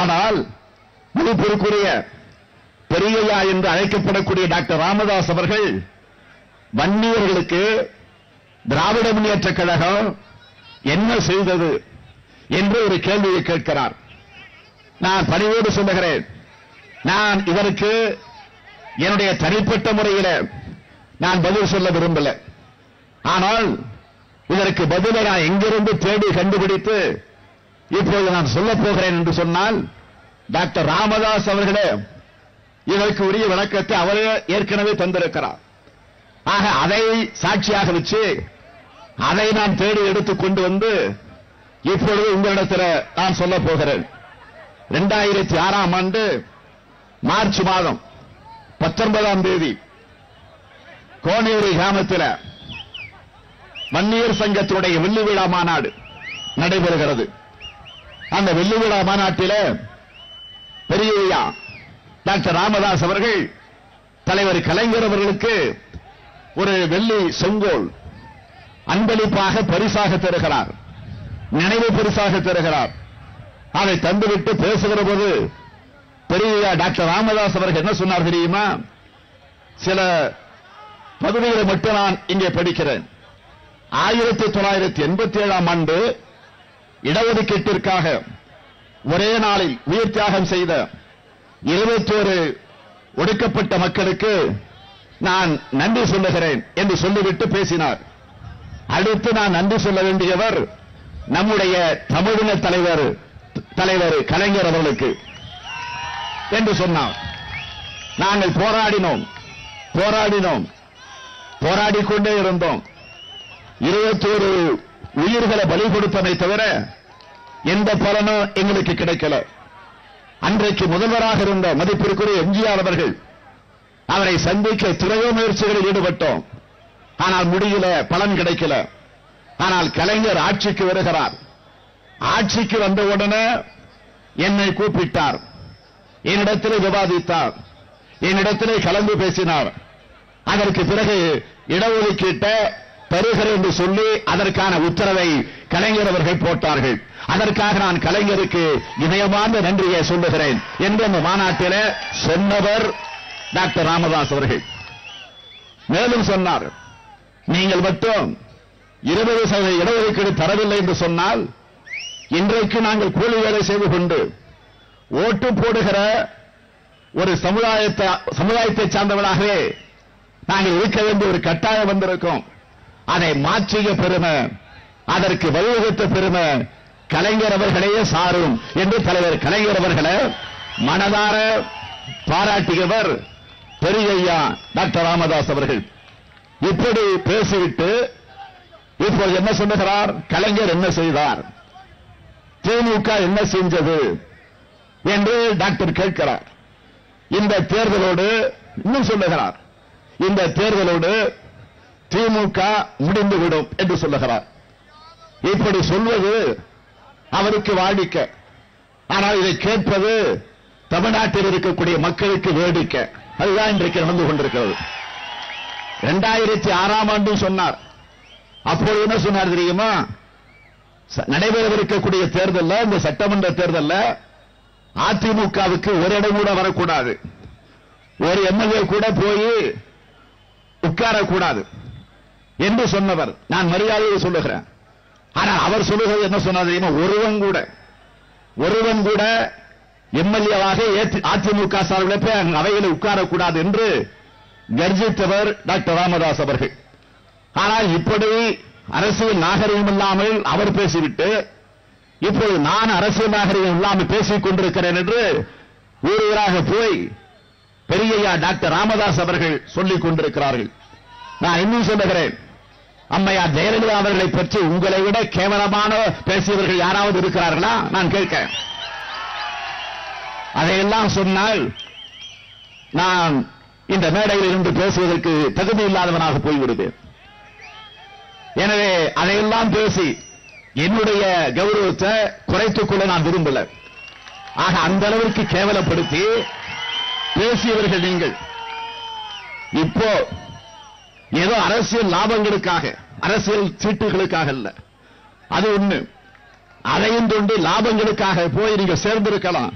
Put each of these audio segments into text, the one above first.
ஆனால் மதிப்பிற்குரிய பெரியயா என்று அழைக்கப்படக்கூடிய டாக்டர் ராமதாஸ் அவர்கள் வன்னியர்களுக்கு திராவிட முன்னேற்ற கழகம் என்ன செய்தது என்று ஒரு கேள்வியை கேட்கிறார். நான் பணிவோடு சொல்லுகிறேன். நான் இதற்கு என்னுடைய தனிப்பட்ட முறையில நான் பதில் சொல்ல விரும்பல. ஆனால் இதற்கு பதிலை நான் எங்கிருந்து தேடி கண்டுபிடித்து இப்போது நான் சொல்ல போகிறேன் என்று சொன்னால் டாக்டர் ராமதாஸ் அவர்களே இதற்கு உரிய விளக்கத்தை அவரே ஏற்கனவே தந்திருக்கிறார். ஆக அதை சாட்சியாக வச்சு அதை நான் தேடி எடுத்துக் கொண்டு வந்து இப்பொழுது உங்களிடத்தில் நான் சொல்ல போகிறேன். இரண்டாயிரத்தி ஆறாம் ஆண்டு மார்ச் மாதம் பத்தொன்பதாம் தேதி கோனேரி கிராமத்தில் வன்னியர் சங்கத்தினுடைய வெள்ளி விழா மாநாடு நடைபெறுகிறது. அந்த வெள்ளி விழா மாநாட்டில பெரியய்யா டாக்டர் ராமதாஸ் அவர்கள் தலைவர் கலைஞர் அவர்களுக்கு ஒரு வெள்ளி செங்கோல் அன்பளிப்பாக பரிசாக தருகிறார். நினைவு பரிசாக தருகிறார். அதை தந்துவிட்டு பேசுகிற போது பெரிய டாக்டர் ராமதாஸ் அவர்கள் என்ன சொன்னார் தெரியுமா? சில பகுதிகளை மட்டும் நான் இங்கே படிக்கிறேன். ஆயிரத்தி தொள்ளாயிரத்தி எண்பத்தி ஏழாம் ஆண்டு இடஒதுக்கீட்டிற்காக ஒரே நாளில் உயிர் தியாகம் செய்த இருபத்தோரு ஒடுக்கப்பட்ட மக்களுக்கு நான் நன்றி சொல்லுகிறேன் என்று சொல்லிவிட்டு பேசினார். அடுத்து நான் நன்றி சொல்ல வேண்டியவர் நம்முடைய தமிழின தலைவர் தலைவர் கலைஞர் அவர்களுக்கு என்று சொன்னார். நாங்கள் போராடினோம் போராடினோம் போராடிக்கொண்டே இருந்தோம். இருபத்தோரு உயிர்களை பலி கொடுத்ததை தவிர எந்த பலனும் எங்களுக்கு கிடைக்கல. அன்றைக்கு முதல்வராக இருந்த மதிப்பிற்குரிய எம்ஜிஆர் அவர்கள் அவரை சந்திக்க துறையோ முயற்சிகளில் ஈடுபட்டோம். ஆனால் முடியல பலன் கிடைக்கல. ஆனால் கலைஞர் ஆட்சிக்கு வருகிறார். ஆட்சிக்கு வந்தவுடனே என்னை கூப்பிட்டார். என்னிடத்திலே விவாதித்தார். என்னிடத்திலே கலந்து பேசினார். அதற்கு பிறகு இடஒதுக்கீட்டை தருகிறேன் என்று சொல்லி அதற்கான உத்தரவை கலைஞர் அவர்கள் போட்டார்கள். அதற்காக நான் கலைஞருக்கு இதயமார்ந்த நன்றியை சொல்லுகிறேன் என்று அந்த மாநாட்டில் சொன்னவர் டாக்டர் ராமதாஸ் அவர்கள். மேலும் சொன்னார் நீங்கள் மட்டும் இருபது சதவீத இடஒதுக்கீடு தரவில்லை என்று சொன்னால் இன்றைக்கு நாங்கள் கூலி வேலை செய்து கொண்டு ஓட்டு போடுகிற ஒரு சமுதாயத்தை சமுதாயத்தை சார்ந்தவனாகவே நாங்கள் இருக்க வேண்டிய ஒரு கட்டாயம் வந்திருக்கோம். அதை மாற்றிய பெருமை அதற்கு வழிவகுத்த பெருமை கலைஞர் அவர்களையே சாரும் என்று தலைவர் கலைஞர் அவர்களை மனதார பாராட்டியவர் பெரியய்யா டாக்டர் ராமதாஸ் அவர்கள். இப்படி பேசிவிட்டு இப்போது என்ன சொல்லுகிறார்? கலைஞர் என்ன செய்தார்? திமுக என்ன செஞ்சது என்று டாக்டர் கேட்கிறார். இந்த தேர்தலோடு இன்னும் சொல்லுகிறார். இந்த தேர்தலோடு திமுக முடிந்துவிடும் என்று சொல்லுகிறார். இப்படி சொல்வது அவருக்கு வாடிக்கை. ஆனால் இதை கேட்பது தமிழ்நாட்டில் இருக்கக்கூடிய மக்களுக்கு வேடிக்கை. அதுதான் இன்றைக்கு நடந்து கொண்டிருக்கிறது. இரண்டாயிரத்தி ஆறாம் ஆண்டு சொன்னார். அப்போது என்ன சொன்னார் தெரியுமா? ச- நடைபெறவிருக்கக்கூடிய தேர்தலில் இந்த சட்டமன்ற தேர்தல்ல அதிமுகவுக்கு ஒரு இடம் கூட வரக்கூடாது. ஒரு எம்எல்ஏ கூட போய் உட்காரக்கூடாது. என்று சொன்னவர். நான் மரியாதையை சொல்லுகிறேன். ஆனால் அவர் சொல்லுகிறது என்ன சொன்னார் தெரியுமா? ஒருவன் கூட ஒருவன் கூட எம்எல்ஏவாக அதிமுக சார்பில் போய் அவையில் உட்காரக்கூடாது என்று கர்ஜித்தவர் டாக்டர் ராமதாஸ் அவர்கள். ஆனால் இப்படி அரசியல் நாகரிகம் இல்லாமல் அவர் பேசிவிட்டு இப்போது நான் அரசியல் நாகரிகம் இல்லாமல் பேசிக் கொண்டிருக்கிறேன் என்று ஊராக போய் பெரியய்யா டாக்டர் ராமதாஸ் அவர்கள் சொல்லிக் கொண்டிருக்கிறார்கள். நான் இன்னும் சொல்லுகிறேன். அம்மையார் ஜெயலலிதா அவர்களை பற்றி உங்களை விட கேவலமான பேசியவர்கள் யாராவது இருக்கிறார்களா? நான் கேட்க அதையெல்லாம் சொன்னால் நான் இந்த மேடையில் இருந்து பேசுவதற்கு தகுதி இல்லாதவனாக போய்விடுவேன். எனவே அதையெல்லாம் பேசி என்னுடைய கௌரவத்தை குறைத்துக் கொள்ள நான் விரும்பல. ஆக அந்த அளவிற்கு கேவலப்படுத்தி பேசியவர்கள் நீங்கள். இப்போ ஏதோ அரசியல் லாபங்களுக்காக அரசியல் சீட்டுகளுக்காக அல்ல. அது ஒண்ணு. அதையும் தொண்டு லாபங்களுக்காக போய் நீங்க சேர்ந்திருக்கலாம்.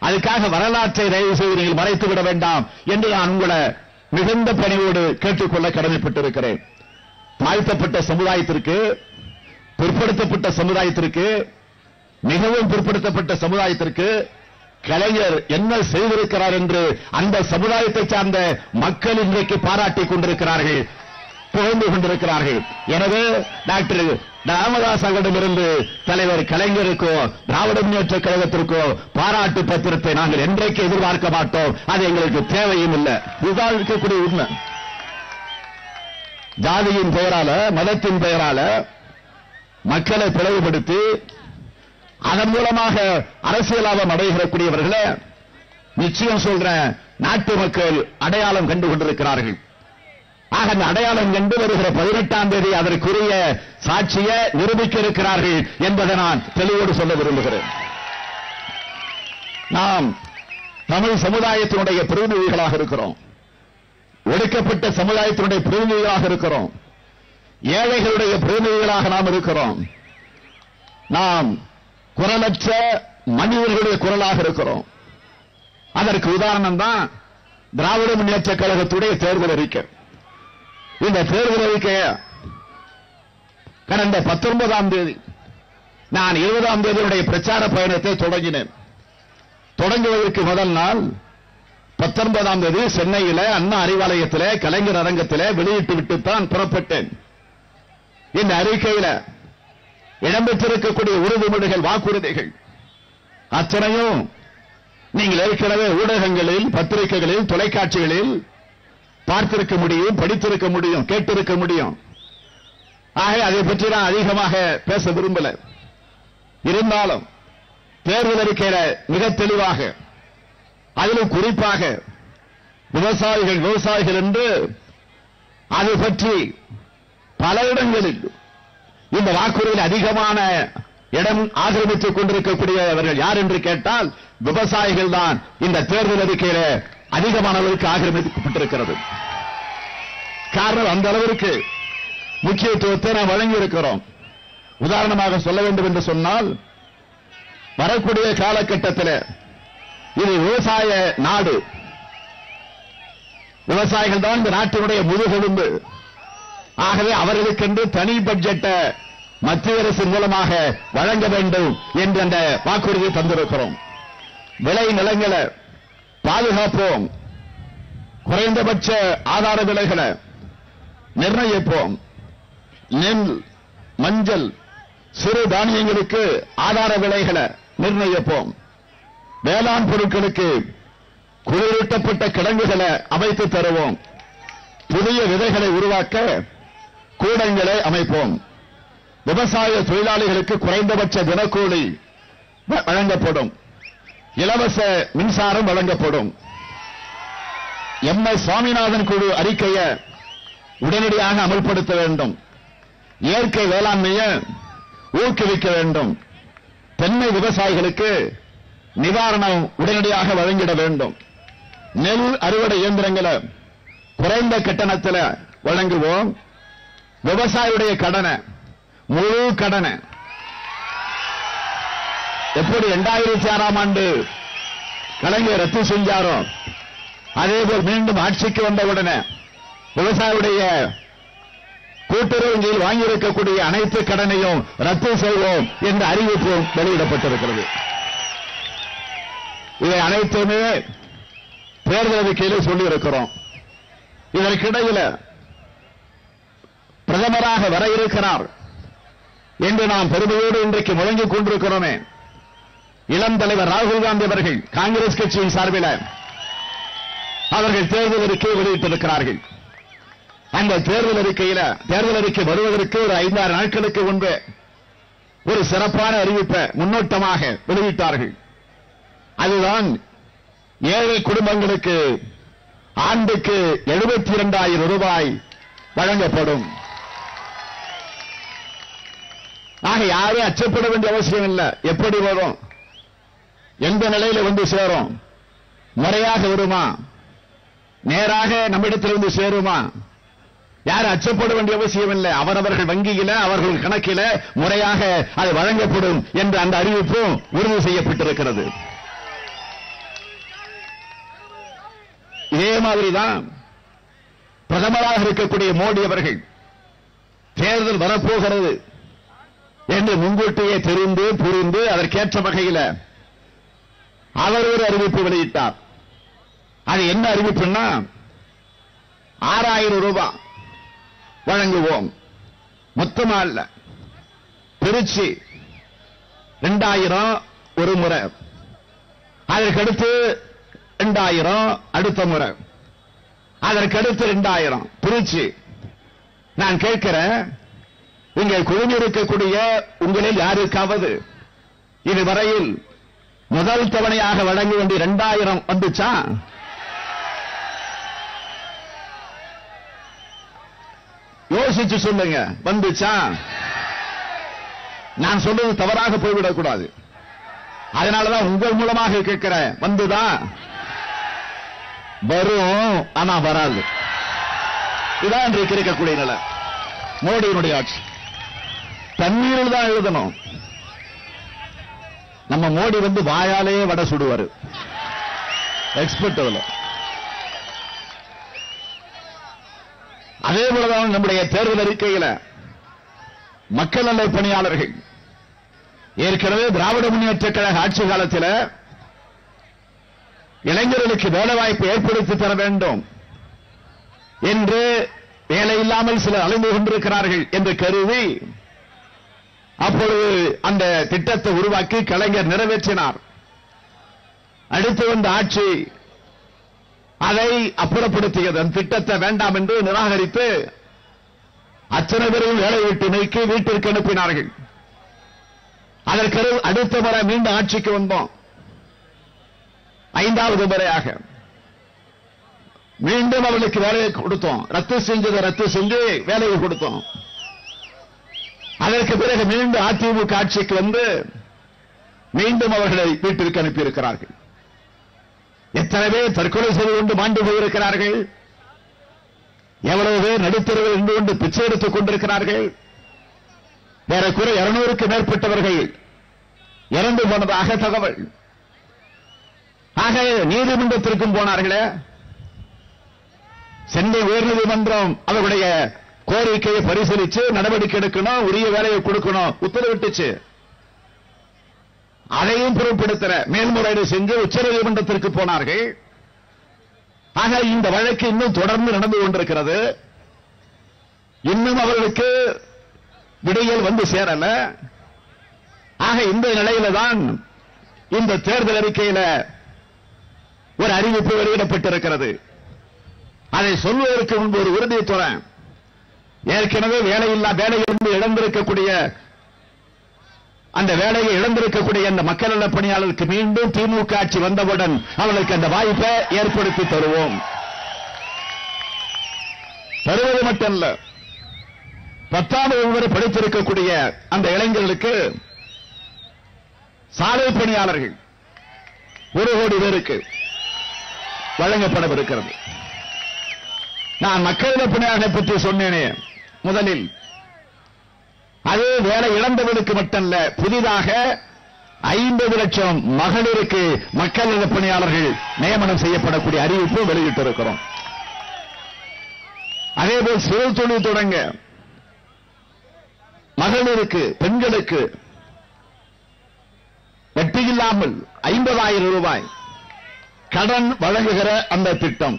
அதுக்காக வரலாற்றை தயவு செய்து நீங்கள் மறைத்து விட வேண்டாம் என்று நான் உங்களை மிகுந்த பணியோடு கேட்டுக்கொள்ள கடமைப்பட்டிருக்கிறேன். தாழ்த்தப்பட்ட சமுதாயத்திற்கு பிற்படுத்தப்பட்ட சமுதாயத்திற்கு மிகவும் பிற்படுத்தப்பட்ட சமுதாயத்திற்கு கலைஞர் என்ன செய்திருக்கிறார் என்று அந்த சமுதாயத்தை சார்ந்த மக்கள் இன்றைக்கு பாராட்டிக் கொண்டிருக்கிறார்கள். புகழ்ந்து கொண்டிருக்கிறார்கள். எனவே டாக்டர் ராமதாஸ் அவர்களிடமிருந்து தலைவர் கலைஞருக்கோ திராவிட முன்னேற்ற கழகத்திற்கோ பாராட்டு பத்திரத்தை நாங்கள் என்றைக்கு எதிர்பார்க்க மாட்டோம். அது எங்களுக்கு தேவையும் இல்லை. இதுதான் இருக்கக்கூடிய உண்மை. ஜாதியின் பெயரால மதத்தின் பெயரால மக்களை பிளவுபடுத்தி அதன் மூலமாக அரசியல் லாபம் அடைகிறக்கூடியவர்களை நிச்சயம் சொல்ற நாட்டு மக்கள் அடையாளம் கண்டு கொண்டிருக்கிறார்கள். ஆக அந்த அடையாளம் கண்டு வருகிற பதினெட்டாம் தேதி அதற்குரிய சாட்சியை நிரூபிக்க இருக்கிறார்கள் என்பதை நான் தெளிவோடு சொல்ல விரும்புகிறேன். நாம் தமிழ் சமுதாயத்தினுடைய பிரதிநிதிகளாக இருக்கிறோம். ஒடுக்கப்பட்ட சமுதாயத்தினுடைய பிரதிநிதிகளாக இருக்கிறோம். ஏழைகளுடைய பிரதிநிதிகளாக நாம் இருக்கிறோம். நாம் குரலற்ற மனிதர்களுடைய குரலாக இருக்கிறோம். அதற்கு உதாரணம் தான் திராவிட முன்னேற்ற கழகத்துடைய தேர்தல் அறிக்கை. இந்த தேர்தல் அறிக்கைய கடந்த பத்தொன்பதாம் தேதி நான் இருபதாம் தேதியுடைய பிரச்சார பயணத்தை தொடங்கினேன். தொடங்குவதற்கு முதல் நாள் பத்தொன்பதாம் தேதி சென்னையில அண்ணா அறிவாலயத்தில் கலைஞர் அரங்கத்தில் வெளியிட்டு விட்டுத்தான் புறப்பட்டேன். இந்த அறிக்கையில இடம்பெற்றிருக்கக்கூடிய உறுதிமொழிகள் வாக்குறுதிகள் அத்தனையும் நீங்கள் ஏற்கனவே ஊடகங்களில் பத்திரிகைகளில் தொலைக்காட்சிகளில் பார்த்திருக்க முடியும் படித்திருக்க முடியும் கேட்டிருக்க முடியும். ஆக அதை பற்றி நான் அதிகமாக பேச விரும்பல. இருந்தாலும் தேர்தல் அறிக்கையில மிக தெளிவாக அதிலும் குறிப்பாக விவசாயிகள் விவசாயிகள் என்று அது பற்றி பல இடங்களில் இந்த வாக்குறுதியில் அதிகமான இடம் ஆக்கிரமித்துக் கொண்டிருக்கக்கூடியவர்கள் யார் என்று கேட்டால் விவசாயிகள் தான் இந்த தேர்தல் அறிக்கையில அதிகமானவருக்கு ஆக்கிரமிக்கப்பட்டிருக்கிறது. காரணம் அந்த அளவிற்கு. முக்கியத்துவத்தை நாம் வழங்கி இருக்கிறோம் உதாரணமாக சொல்ல வேண்டும் என்று சொன்னால் வரக்கூடிய காலகட்டத்தில் இது விவசாய நாடு. விவசாயிகள் தான் இந்த நாட்டினுடைய முதுகெலும்பு ஆகவே அவர்களுக்கென்று தனி பட்ஜெட்டை மத்திய அரசின் மூலமாக வழங்க வேண்டும் என்று அந்த வாக்குறுதி தந்திருக்கிறோம். விளை நிலங்களை பாதுகாப்போம். குறைந்தபட்ச ஆதார விலைகளை நிர்ணயிப்போம். நெல் மஞ்சள் சிறு தானியங்களுக்கு ஆதார விலைகளை நிர்ணயிப்போம். வேளாண் பொருட்களுக்கு குளிரூட்டப்பட்ட கிடங்குகளை அமைத்து தருவோம். புதிய விதைகளை உருவாக்க கூடங்களை அமைப்போம். விவசாய தொழிலாளிகளுக்கு குறைந்தபட்ச தினக்கூலி வழங்கப்படும். இலவச மின்சாரம் வழங்கப்படும். எம். எஸ். சுவாமிநாதன் குழு அறிக்கையை உடனடியாக அமல்படுத்த வேண்டும். இயற்கை வேளாண்மையை ஊக்குவிக்க வேண்டும். தென்னை விவசாயிகளுக்கு நிவாரணம் உடனடியாக வழங்கிட வேண்டும். நெல் அறுவடை இயந்திரங்களை குறைந்த கட்டணத்தில் வழங்குவோம். விவசாயியுடைய கடனை முழு கடனை. எப்படி இரண்டாயிரத்தி ஆறாம் ஆண்டு கலைஞர் ரத்து செஞ்சாரோ அதேபோல் மீண்டும் ஆட்சிக்கு வந்தவுடனே விவசாயியுடைய கூட்டுறவு வங்கியில் வாங்கியிருக்கக்கூடிய அனைத்து கடனையும் ரத்து செய்வோம் என்ற அறிவிப்பும் வெளியிடப்பட்டிருக்கிறது. இவை அனைத்துமே தேர்தல் அறிக்கையில் சொல்லியிருக்கிறோம். இதற்கிடையில் பிரதமராக வர இருக்கிறார் என்று நாம் பெருமையோடு இன்றைக்கு முழங்கிக் கொண்டிருக்கிறோமே. இளம் தலைவர் ராகுல் காந்தி அவர்கள் காங்கிரஸ் கட்சியின் சார்பில் அவர்கள் தேர்தல் அறிக்கையை வெளியிட்டிருக்கிறார்கள். அந்த தேர்தல் அறிக்கையில தேர்தல் அறிக்கை வருவதற்கு ஒரு ஐந்தாறு நாட்களுக்கு முன்பு ஒரு சிறப்பான அறிவிப்பை முன்னோட்டமாக வெளியிட்டார்கள். அதுதான் ஏழை குடும்பங்களுக்கு ஆண்டுக்கு எழுபத்தி இரண்டாயிரம் ரூபாய் வழங்கப்படும். ஆக யாரும் அச்சப்பட வேண்டிய அவசியம் இல்லை. எப்படி வரும்? எந்த நிலையில வந்து சேரும்? முறையாக வருமா? நேராக நம்மிடத்தில் வந்து சேருமா? யாரும் அச்சப்பட வேண்டிய அவசியம் இல்லை. அவரவர்கள் வங்கியில அவர்கள் கணக்கில முறையாக அது வழங்கப்படும் என்ற அந்த அறிவிப்பும் உறுதி செய்யப்பட்டிருக்கிறது. இதே மாதிரிதான் பிரதமராக இருக்கக்கூடிய மோடி அவர்கள் தேர்தல் வரப்போகிறது என்று முன்கூட்டியே தெரிந்து புரிந்து அதற்கேற்ற வகையில அவர் ஒரு அறிவிப்பு வெளியிட்டார். அது என்ன அறிவிப்புன்னா ஆறாயிரம் ரூபாய் வழங்குவோம். மொத்தமா இல்ல திருச்சி ரெண்டாயிரம் ஒரு முறை. அதற்கடுத்து ரெண்டாயிரம் அடுத்த முறை. அதற்கடுத்து ரெண்டாயிரம். திருச்சி நான் கேட்கிறேன் இங்கே குழுமிருக்கக்கூடிய உங்களில் யாருக்காவது இதுவரையில் முதல் தவணையாக வழங்க வேண்டிய இரண்டாயிரம் வந்துச்சா? யோசிச்சு சொல்லுங்க. வந்துச்சா? நான் சொல்றது தவறாக போய்விடக் கூடாது அதனாலதான் உங்கள் மூலமாக கேட்கிறேன். வந்துதா? வரும் ஆனா வராது. இதான் இன்றைக்கு இருக்கக்கூடிய நிலை. மோடியினுடைய ஆட்சி. தண்ணீரில் தான் எழுதணும். நம்ம மோடி வந்து வாயாலே வடை சுடுவாரு. எக்ஸ்பர்ட் அதுல அதே போலதான் நம்முடைய தேர்தல் அறிக்கையில மக்கள் நல பணியாளர்கள். ஏற்கனவே திராவிட முன்னேற்ற கழக ஆட்சி காலத்தில் இளைஞர்களுக்கு வேலை வாய்ப்பு ஏற்படுத்தி தர வேண்டும் என்று வேலை இல்லாமல் சிலர் அலைந்து கொண்டிருக்கிறார்கள் என்று கருதி அப்பொழுது அந்த திட்டத்தை உருவாக்கி கலைஞர் நிறைவேற்றினார். அடுத்து வந்த ஆட்சி அதை அப்புறப்படுத்தியது. திட்டத்தை வேண்டாம் என்று நிராகரித்து அத்தனை பேரையும் வேலை விட்டு நீக்கி வீட்டிற்கு அனுப்பினார்கள். அதற்கு அடுத்த முறை மீண்டும் ஆட்சிக்கு வந்தோம். ஐந்தாவது முறையாக. மீண்டும் அவளுக்கு வேலையை கொடுத்தோம். ரத்து செஞ்சதை ரத்து செஞ்சு வேலையை கொடுத்தோம். அதற்கு பிறகு மீண்டும் அதிமுக ஆட்சிக்கு வந்து மீண்டும் அவர்களை வீட்டிற்கு அனுப்பியிருக்கிறார்கள். எத்தனை பேர் தற்கொலை செய்து கொண்டு மாண்டு போயிருக்கிறார்கள்? எவ்வளவு பேர் நடுத்தருவில் இருந்து கொண்டு பிச்சை எடுத்துக் கொண்டிருக்கிறார்கள்? ஏறக்குறை இருநூறுக்கு மேற்பட்டவர்கள் இறந்து போனதாக தகவல். ஆக நீதிமன்றத்திற்கும் போனார்களே. சென்னை உயர்நீதிமன்றம் அவருடைய கோரிக்கையை பரிசீலிச்சு நடவடிக்கை எடுக்கணும் உரிய வேலையை கொடுக்கணும் உத்தரவிட்டுச்சு. அதையும் பொருட்படுத்துற மேல்முறையீடு செஞ்சு உச்சநீதிமன்றத்திற்கு போனார்கள். ஆக இந்த வழக்கு இன்னும் தொடர்ந்து நடந்து கொண்டிருக்கிறது. இன்னும் அவர்களுக்கு விடையில் வந்து சேரல. ஆக இந்த நிலையில தான் இந்த தேர்தல் அறிக்கையில ஒரு அறிவிப்பு வெளியிடப்பட்டிருக்கிறது. அதை சொல்வதற்கு முன்பு ஒரு உறுதியை தரேன். ஏற்கனவே வேலையில்லா வேலையிலிருந்து இழந்திருக்கக்கூடிய அந்த வேலையை இழந்திருக்கக்கூடிய அந்த மக்கள் நல பணியாளருக்கு மீண்டும் திமுக ஆட்சி வந்தவுடன் அவர்களுக்கு அந்த வாய்ப்பை ஏற்படுத்தி தருவோம். தருவது மட்டுமல்ல இல்ல வகுப்பு வரை படித்திருக்கக்கூடிய அந்த இளைஞர்களுக்கு சாலை பணியாளர்கள் ஒரு கோடி பேருக்கு வழங்கப்படவிருக்கிறது. நான் மக்களிட பணியாளர்களை பற்றி சொன்னேனே முதலில் அது வேலை இழந்தவர்களுக்கு மட்டுமல்ல புதிதாக ஐம்பது லட்சம் மகளிருக்கு மக்கள் நல பணியாளர்கள் நியமனம் செய்யப்படக்கூடிய அறிவிப்பு வெளியிட்டிருக்கிறோம். அதேபோல் சிறு தொழில் தொடங்க மகளிருக்கு பெண்களுக்கு வட்டி இல்லாமல் ஐம்பதாயிரம் ரூபாய் கடன் வழங்குகிற அந்த திட்டம்.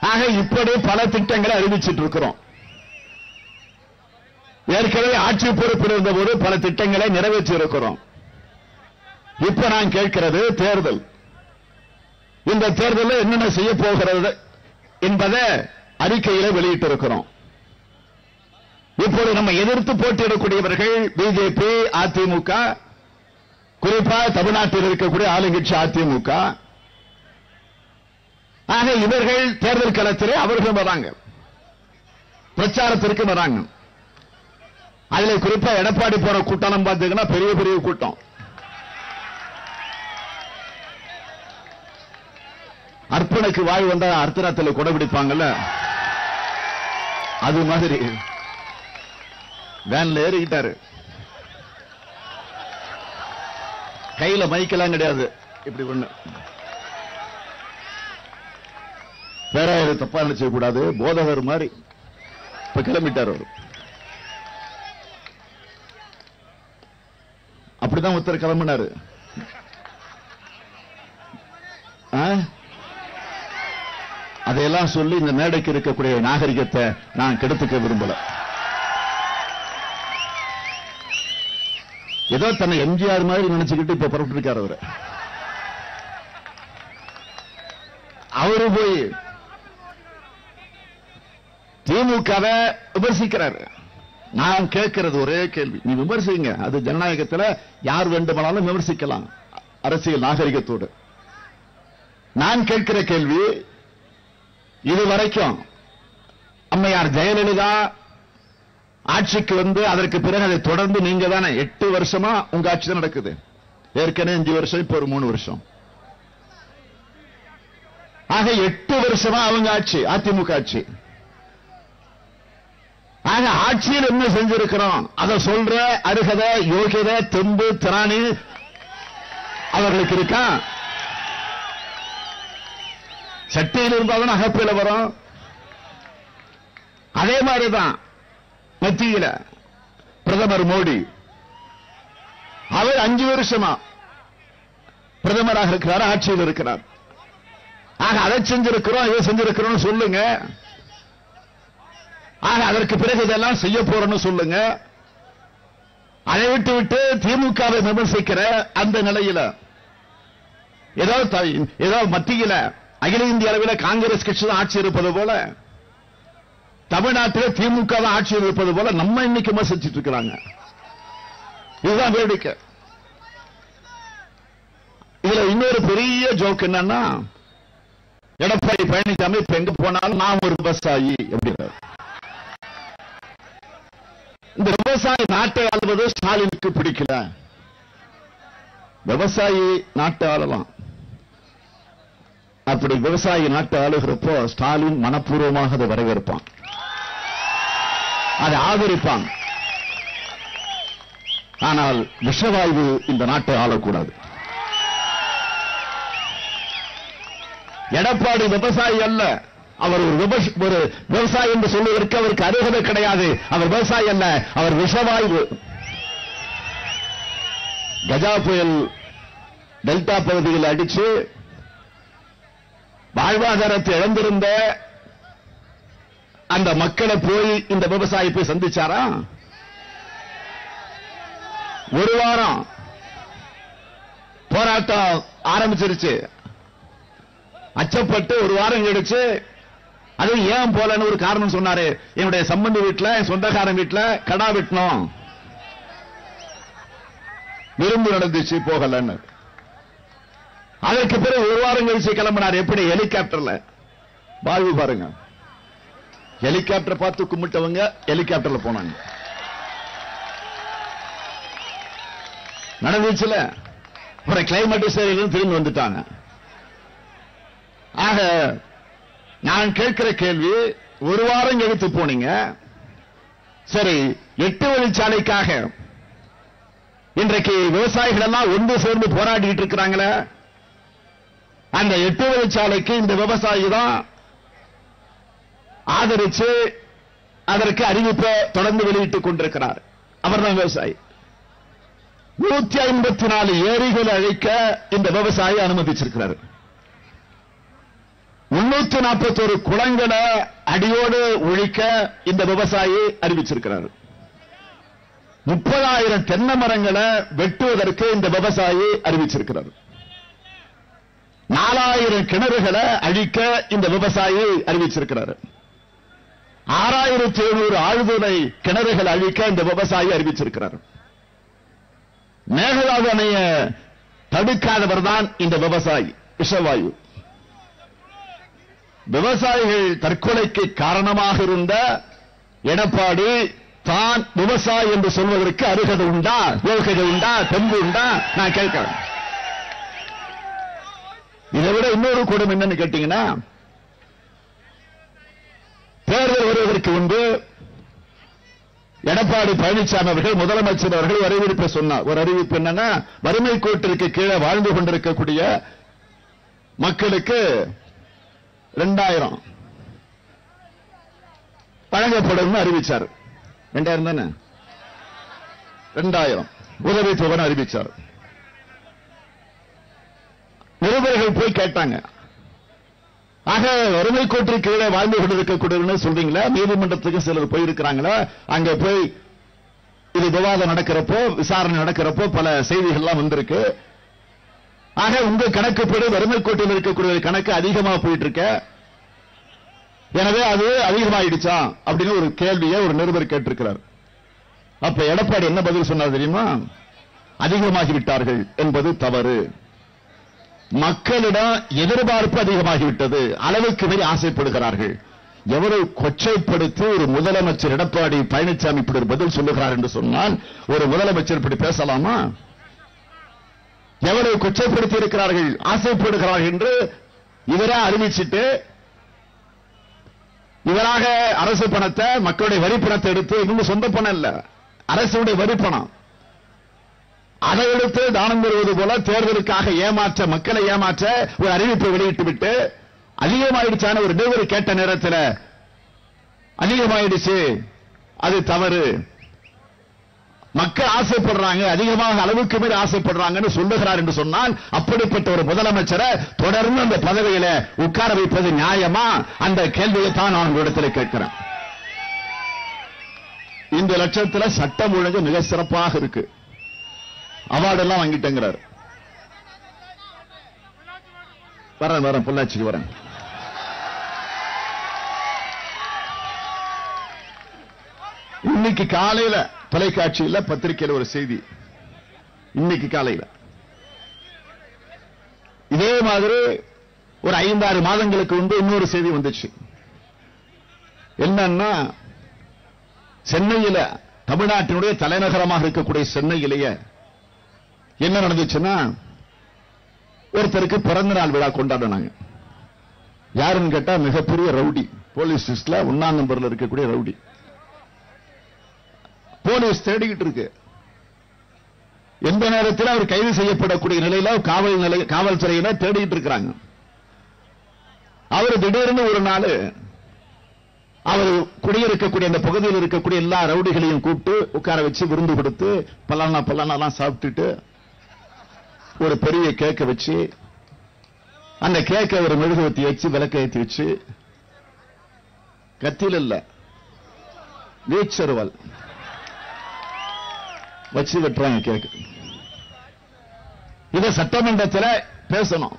ஆக இப்படி பல திட்டங்களை அறிவிச்சிட்டு இருக்கிறோம் ஏற்கனவே ஆட்சி பொறுப்பில் இருந்தபோது பல திட்டங்களை நிறைவேற்றி இருக்கிறோம் இப்ப நான் கேட்கிறது தேர்தல். இந்த தேர்தலில் என்னென்ன செய்ய போகிறது என்பதை அறிக்கையில வெளியிட்டிருக்கிறோம். இப்போது நம்ம எதிர்த்து போட்டியிடக்கூடியவர்கள் பிஜேபி அதிமுக குறிப்பா தமிழ்நாட்டில் இருக்கக்கூடிய ஆளுங்கட்சி அதிமுக. ஆக இவர்கள் தேர்தல் களத்திலே அவர்களும் வராங்க. பிரச்சாரத்திற்கு வராங்க. அதுல குறிப்பா எடப்பாடி போற கூட்டம் பார்த்தீங்கன்னா பெரிய பெரிய கூட்டம். அர்ப்பனுக்கு வாய் வந்தா அர்த்தராத்துல கொடை பிடிப்பாங்கல்ல? அது மாதிரி. வேன்ல ஏறிக்கிட்டாரு. கையில மைக்கெல்லாம் கிடையாது. இப்படி ஒண்ணு. பேராயரை தப்பா நினைச்ச கூடாது. போதகர் மாதிரி. இப்ப கிளம்பிட்டார் அவர். அப்படிதான் ஒருத்தர் கிளம்பினாரு. அதையெல்லாம் சொல்லி இந்த மேடைக்கு இருக்கக்கூடிய நாகரிகத்தை நான் கெடுத்துக்க விரும்பல. ஏதோ தன்னை எம்ஜிஆர் மாதிரி நினைச்சுக்கிட்டு இப்ப புறப்பட்டு இருக்காரு அவரு. அவரு போய் திமுகவை விமர்சிக்கிறாரு. நான் கேட்கிறது ஒரே கேள்வி. நீ விமர்சிங்க. அது ஜனநாயகத்துல யார் வேண்டுமானாலும் விமர்சிக்கலாம். அரசியல் நாகரிகத்தோடு. நான் கேட்கிற கேள்வி இதுவரைக்கும் அம்மையார் ஜெயலலிதா ஆட்சிக்கு வந்து அதற்கு பிறகு அதை தொடர்ந்து நீங்க தானே. எட்டு வருஷமா உங்க ஆட்சி தான் நடக்குது. ஏற்கனவே அஞ்சு வருஷம் இப்ப ஒரு மூணு வருஷம். ஆக எட்டு வருஷமா அவங்க ஆட்சி அதிமுக ஆட்சி. நாங்க ஆட்சியில் என்ன செஞ்சிருக்கிறோம்? அதை சொல்ற அருகத யோகியதை தெம்பு திராணி அவர்களுக்கு இருக்கா? சட்டையில் இருந்தாலும் அகப்பில வரும். அதே மாதிரிதான் மத்தியில பிரதமர் மோடி. அவர் அஞ்சு வருஷமா பிரதமராக இருக்கிறார் ஆட்சியில் இருக்கிறார். ஆக அதை செஞ்சிருக்கிறோம் இதை செஞ்சிருக்கிறோம் சொல்லுங்க. ஆக அதற்கு பிறகு இதெல்லாம் செய்ய போறோம்னு சொல்லுங்க. அதை விட்டு விட்டு திமுகவை விமர்சிக்கிற அந்த நிலையில ஏதோ த- ஏதோ மத்தியில அகில இந்திய அளவில் காங்கிரஸ் கட்சி தான் ஆட்சி இருப்பது போல தமிழ்நாட்டில் திமுக தான் ஆட்சி இருப்பது போல நம்ம இன்னைக்கு விமர்சிச்சுட்டு இருக்கிறாங்க. இதுதான் வேடிக்கை. இதுல இன்னொரு பெரிய ஜோக் என்னன்னா எடப்பாடி பழனிசாமி இப்ப எங்க போனாலும் நான் ஒரு விவசாயி அப்படின்னு இந்த விவசாயி நாட்டை ஆளுவது ஸ்டாலினுக்கு பிடிக்கல. விவசாயி நாட்டை ஆளலாம். அப்படி விவசாயி நாட்டை ஆளுகிறப்போ ஸ்டாலின் மனப்பூர்வமாக அதை வரவேற்பான். அதை ஆதரிப்பான். ஆனால் விஷவாயு இந்த நாட்டை ஆளக்கூடாது. எடப்பாடி விவசாயி அல்ல. அவர் ஒரு ஒரு விவசாயி என்று சொல்வதற்கு அவருக்கு அருகதை கிடையாது. அவர் விவசாயி அல்ல அவர் விஷவாயு. கஜா புயல் டெல்டா பகுதியில் அடிச்சு வாழ்வாதாரத்தை இழந்திருந்த அந்த மக்களை போய் இந்த விவசாயி போய் சந்திச்சாரா? ஒரு வாரம் போராட்டம் ஆரம்பிச்சிருச்சு. அச்சப்பட்டு ஒரு வாரம் கழிச்சு அது ஏன் போலன்னு ஒரு காரணம் சொன்னாரு. என்னுடைய சம்பந்தி வீட்டுல என் சொந்தக்காரன் வீட்டுல கடா வெட்டணும் விரும்பு நடந்துச்சு போகலன்னு. அதற்கு பிறகு ஒரு வாரம் கழிச்சு கிளம்பினார். எப்படி? ஹெலிகாப்டர்ல வாழ்வு பாருங்க. ஹெலிகாப்டர் பார்த்து கும்பிட்டவங்க ஹெலிகாப்டர்ல போனாங்க. நடந்துச்சுல. ஒரு கிளைமேட் சரியில்லைன்னு திரும்பி வந்துட்டாங்க. ஆக நான் கேட்கிற கேள்வி ஒரு வாரம் எடுத்து போனீங்க. சரி எட்டு வழிச்சாலைக்காக இன்றைக்கு விவசாயிகள் எல்லாம் ஒன்று சேர்ந்து போராடிட்டு இருக்கிறாங்களே. அந்த எட்டு வழிச்சாலைக்கு இந்த விவசாயி தான் ஆதரிச்சு அதற்கு அறிவிப்பை தொடர்ந்து வெளியிட்டுக் கொண்டிருக்கிறார். அவர்தான் விவசாயி. நூத்தி ஐம்பத்தி நாலு ஏரிகள் அழிக்க இந்த விவசாயி அனுமதிச்சிருக்கிறார். முன்னூத்தி நாற்பத்தொரு குளங்களை அடியோடு ஒழிக்க இந்த விவசாயி அறிவிச்சிருக்கிறார். முப்பதாயிரம் தென்னை மரங்களை வெட்டுவதற்கு இந்த விவசாயி அறிவிச்சிருக்கிறார். நாலாயிரம் கிணறுகளை அழிக்க இந்த விவசாயி அறிவிச்சிருக்கிறார். ஆறாயிரத்தி எழுநூறு ஆழ்துளை கிணறுகள் அழிக்க இந்த விவசாயி அறிவிச்சிருக்கிறார். மேகதாது அணைய தடுக்காதவர் தான் இந்த விவசாயி விஷவாயு. விவசாயிகள் தற்கொலைக்கு காரணமாக இருந்த எடப்பாடி தான் விவசாயி என்று சொல்வதற்கு அருகதை உண்டா யோகதை உண்டா தெம்பு உண்டா? நான் கேட்கிறேன். இதை விட இன்னொரு கூடம் என்னன்னு கேட்டீங்கன்னா தேர்தல் வருவதற்கு முன்பு எடப்பாடி பழனிசாமி அவர்கள் முதலமைச்சர் அவர்கள் ஒரு அறிவிப்பு சொன்னார். ஒரு அறிவிப்பு என்னன்னா வறுமை கோட்டிற்கு கீழே வாழ்ந்து கொண்டிருக்கக்கூடிய மக்களுக்கு ரெண்டாயிரம். வழங்கப்படும் அறிவிச்சார். ரெண்டாயிரம் தானே? ரெண்டாயிரம். உதவித்தொகை அறிவிச்சார். நிருபர்கள் போய் கேட்டாங்க. ஆக வறுமை கோட்டிற்கு கீழே வாழ்ந்து கொண்டிருக்கக்கூடிய சொல்றீங்களா? நீதிமன்றத்துக்கு சிலர் போயிருக்கிறாங்களா? அங்க போய் இது விவாதம் நடக்கிறப்போ விசாரணை நடக்கிறப்போ பல செய்திகள்லாம் வந்திருக்கு. ஆக உங்க கணக்குப்படி வறுமை கோட்டில் இருக்கக்கூடிய கணக்கு அதிகமா போயிட்டு இருக்க எனவே அது அதிகமாயிடுச்சா? அப்படின்னு ஒரு கேள்வியை ஒரு நிருபர் கேட்டிருக்கிறார். அப்ப எடப்பாடி என்ன பதில் சொன்னார் தெரியுமா? அதிகமாகிவிட்டார்கள் என்பது தவறு. மக்களிடம் எதிர்பார்ப்பு அதிகமாகிவிட்டது. அளவுக்கு மீறி ஆசைப்படுகிறார்கள். எவரு கொச்சைப்படுத்தி ஒரு முதலமைச்சர் எடப்பாடி பழனிசாமி இப்படி ஒரு பதில் சொல்லுகிறார் என்று சொன்னால் ஒரு முதலமைச்சர் இப்படி பேசலாமா? எவ்வளவு கொச்சைப்படுத்தி இருக்கிறார்கள் ஆசைப்படுகிறார்கள் என்று இவரே அறிவிச்சிட்டு இவராக அரசு பணத்தை மக்களுடைய வரி பணத்தை எடுத்து இன்னும் சொந்த பணம் இல்ல அரசுடைய வரி பணம். அதை எடுத்து தானம் பெறுவது போல தேர்தலுக்காக ஏமாற்ற மக்களை ஏமாற்ற ஒரு அறிவிப்பை வெளியிட்டு விட்டு அதிகமாயிடுச்சான ஒரு நிறுவனம் கேட்ட நேரத்தில் அதிகமாயிடுச்சு அது தவறு. மக்கள் ஆசைப்படுறாங்க அதிகமாக அளவுக்கு மேல் ஆசைப்படுறாங்கன்னு சொல்லுகிறார் என்று சொன்னால் அப்படிப்பட்ட ஒரு முதலமைச்சரை தொடர்ந்து அந்த பதவியில உட்கார வைப்பது நியாயமா? அந்த கேள்வியை தான் நான் உங்களிடத்தில் கேட்கிறேன். இந்த லட்சத்துல சட்டம் ஒழுங்கு மிக சிறப்பாக இருக்கு. அவார்டு எல்லாம் வாங்கிட்டேங்கிறார். வரேன் வரேன் பொள்ளாச்சிக்கு வரேன். இன்னைக்கு காலையில தொலைக்காட்சியில் பத்திரிகையில் ஒரு செய்தி. இன்னைக்கு காலையில். இதே மாதிரி ஒரு ஐந்தாறு மாதங்களுக்கு முன்பு இன்னொரு செய்தி வந்துச்சு. என்னன்னா சென்னையில தமிழ்நாட்டினுடைய தலைநகரமாக இருக்கக்கூடிய சென்னையிலேயே என்ன நடந்துச்சுன்னா ஒருத்தருக்கு பிறந்த நாள் விழா கொண்டாடினாங்க. யாருன்னு கேட்டா மிகப்பெரிய ரவுடி போலீஸ் லிஸ்ட்ல ஒன்னாம் நம்பர்ல இருக்கக்கூடிய ரவுடி. போலீஸ் தேடிக்கிட்டு இருக்கு. எந்த நேரத்தில் அவர் கைது செய்யப்படக்கூடிய நிலையில காவல் நிலை காவல்துறையினர் தேடிட்டு இருக்கிறாங்க. அவர் திடீர்னு ஒரு நாள் அவர் குடியிருக்கக்கூடிய அந்த பகுதியில் இருக்கக்கூடிய எல்லா ரவுடிகளையும் கூப்பிட்டு உட்கார வச்சு விருந்து கொடுத்து பல்லானா பல்லானாலாம் சாப்பிட்டுட்டு ஒரு பெரிய கேக்கை வச்சு அந்த கேக்கை ஒரு மெழுகுவத்தி வச்சு விளக்க ஏற்றி வச்சு கத்தியில் இல்ல வீச்சருவல். வச்சு விட்டுறாங்க கேக்கு. இத சட்டமன்றத்தில் பேசணும்.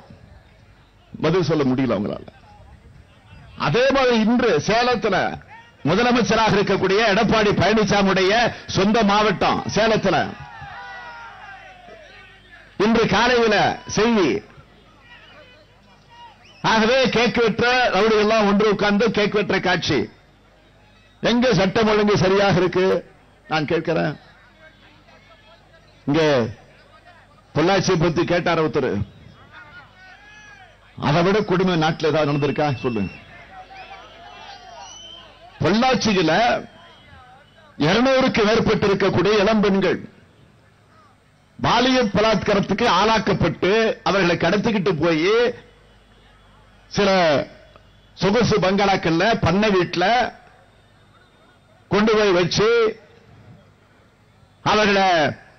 பதில் சொல்ல முடியல அவங்களால அதே போல இன்று சேலத்துல முதலமைச்சராக இருக்கக்கூடிய எடப்பாடி பழனிசாமியுடைய சொந்த மாவட்டம் சேலத்துல. இன்று காலையில செய்தி. ஆகவே கேக் வெற்ற ரவுடிகள்லாம் ஒன்று உட்கார்ந்து கேக் வெற்ற காட்சி. எங்க சட்டம் ஒழுங்கு சரியாக இருக்கு? நான் கேட்கிறேன். இங்க பொள்ளாச்சியை பத்தி கேட்டார் ஒருத்தர். அதை விட கொடுமை நாட்டில் ஏதாவது நடந்திருக்கா? சொல்லுங்க பொள்ளாச்சியில இருநூறுக்கு மேற்பட்டு இருக்கக்கூடிய இளம்பெண்கள் பாலியல் பலாத்காரத்துக்கு ஆளாக்கப்பட்டு அவர்களை கடத்திக்கிட்டு போய் சில சொகுசு பங்களாக்கள்ல பண்ணை வீட்டுல கொண்டு போய் வச்சு அவர்களை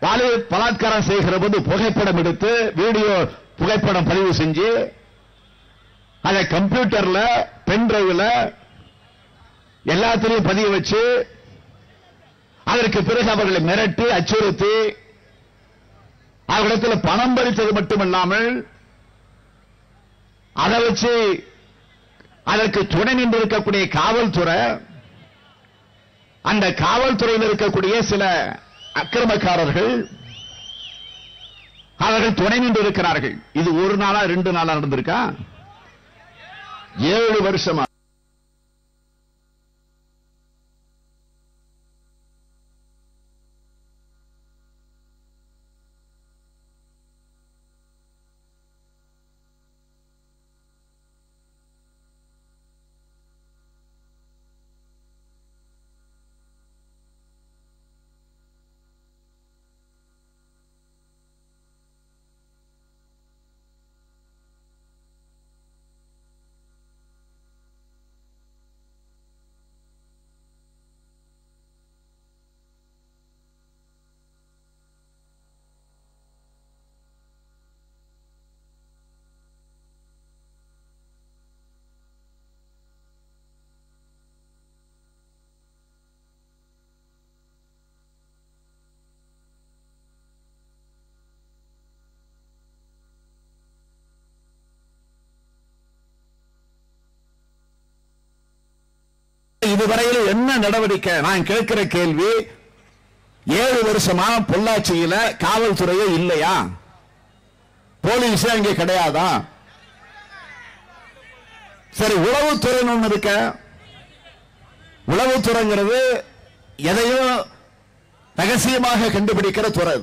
பாலியல் பலாத்காரம் செய்கிற போது புகைப்படம் எடுத்து வீடியோ புகைப்படம் பதிவு செஞ்சு அதை கம்ப்யூட்டர்ல பென் டிரைவ்ல எல்லாத்திலையும் பதிய வச்சு அதற்கு பிறகு அவர்களை மிரட்டி அச்சுறுத்தி அவர்களிடத்தில் பணம் பறித்தது மட்டுமல்லாமல் அதை வச்சு அதற்கு துணை நின்று இருக்கக்கூடிய காவல்துறை அந்த காவல்துறையில் இருக்கக்கூடிய சில அக்கிரமக்காரர்கள் அவர்கள் துணை நின்று இருக்கிறார்கள் இது ஒரு நாளா ரெண்டு நாளா நடந்திருக்கா? ஏழு வருஷமா. இதுவரையில் என்ன நடவடிக்கை? நான் கேட்கிற கேள்வி ஏழு வருஷமா பொள்ளாச்சியில காவல்துறையே இல்லையா? போலீஸ் அங்கே கிடையாதா? சரி உளவுத்துறைன்னு ஒண்ணு இருக்க. உளவுத்துறைங்கிறது எதையும் ரகசியமாக கண்டுபிடிக்கிற துறை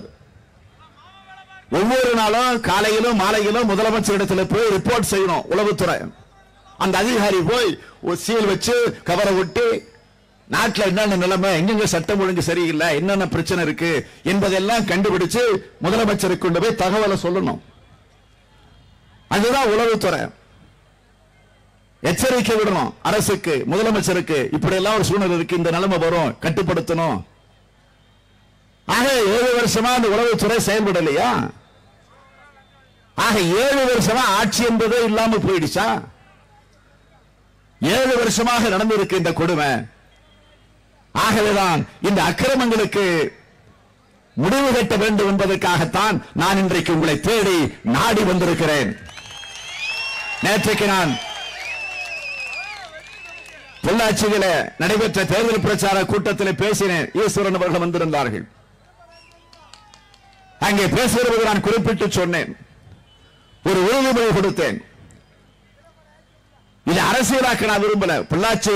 ஒவ்வொரு நாளும் காலையிலும் மாலையிலும் முதலமைச்சரிடத்துல போய் ரிப்போர்ட் செய்யணும் உளவுத்துறை. அந்த அதிகாரி போய் ஒரு சீல் வச்சு கவரை ஒட்டி நாட்டில் என்னென்ன நிலைமை எங்கெங்க சட்டம் ஒழுங்கு சரியில்லை என்னென்ன பிரச்சனை இருக்கு என்பதெல்லாம் கண்டுபிடிச்சு முதலமைச்சருக்கு கொண்டு போய் தகவலை சொல்லணும். அதுதான் உளவுத்துறை. எச்சரிக்கை விடணும் அரசுக்கு முதலமைச்சருக்கு. இப்படி எல்லாம் ஒரு சூழ்நிலை இருக்கு இந்த நிலைமை வரும் கட்டுப்படுத்தணும். ஆக ஏழு வருஷமா அந்த உளவுத்துறை செயல்படலையா? ஆக ஏழு வருஷமா ஆட்சி என்பதே இல்லாம போயிடுச்சா? ஏழு வருஷமாக நடந்திருக்கு இந்த கொடுமை. ஆகவேதான் இந்த அக்கிரமங்களுக்கு முடிவு கட்ட வேண்டும் என்பதற்காகத்தான் நான் இன்றைக்கு உங்களை தேடி நாடி வந்திருக்கிறேன். நேற்றைக்கு நான் பொள்ளாச்சியில நடைபெற்ற தேர்தல் பிரச்சார கூட்டத்தில் பேசினேன். ஈஸ்வரன் அவர்கள் வந்திருந்தார்கள். அங்கே பேசுகிறது நான் குறிப்பிட்டு சொன்னேன். ஒரு உறுதிமொழி கொடுத்தேன். இது அரசியலாக்க நான் விரும்பல. பொள்ளாச்சி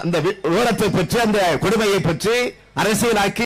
அந்த விவரத்தை பற்றி அந்த கொடுமையை பற்றி அரசியலாக்கி